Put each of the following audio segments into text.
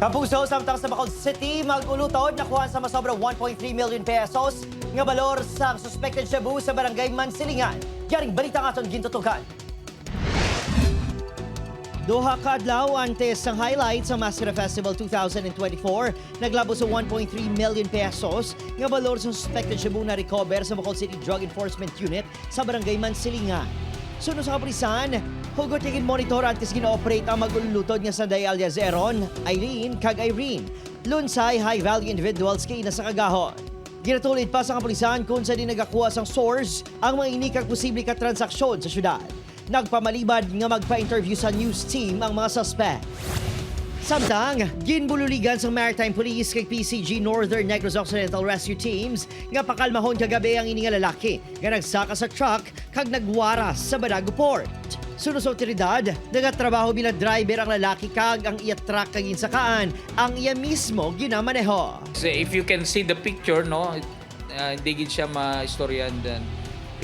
Kapuso, samtang sa Bacol City, magulutod nakuha sa masobra 1.3 million pesos nga balor sa suspected shabu sa barangay Mansilingan. Yaring balita nga itong gintutukan. Duha ka adlaw antes ang highlight sa Mascara Festival 2024, naglabo sa 1.3 million pesos nga balor sa suspected shabu na recover sa Bacol City Drug Enforcement Unit sa barangay Mansilingan. Suno sa kaprisan, hugot tigin monitor antes gina-operate ang magulutod nga sa Dayal Yazeron, Irene, kag Irene. Lunsay high-value individuals kay na sa kagahon. Ginatulit pa sa kapulisan kung sa di nagakuha sang source ang mga inikag posible ka transaksyon sa syudad. Nagpamalibad nga magpa-interview sa news team ang mga suspect. Samtang, ginbululigan sa Maritime Police kay PCG Northern Negros Occidental Rescue Teams nga pakalmahon kagabi ang ini nga lalaki nga nagsaka sa truck kag nagwaras sa Badago Port. Suno sa otoridad, nagatrabaho bilang driver ang lalaki kag ang iya truck kag insakaan ang iya mismo ginamaneho. So if you can see the picture, no, uh, hindi gid siya ma-istoryan then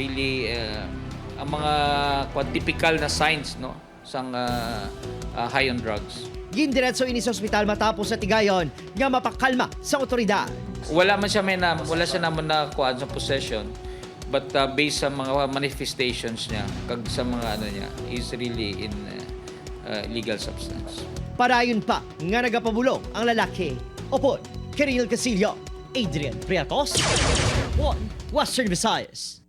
really uh, ang mga typical na signs no sang uh, uh, high on drugs. Gindiretso ini sa ospital matapos sa tigayon nga mapakalma sa otoridad. Wala man siya may na, wala siya naman na kuan sa possession but uh, based sa mga manifestations niya kag sa mga ano niya is really in uh, uh, illegal substance. Parayon pa nga nagapabulong ang lalaki. Opon, Kiril Casillo, Adrian Priatos, One Western Visayas.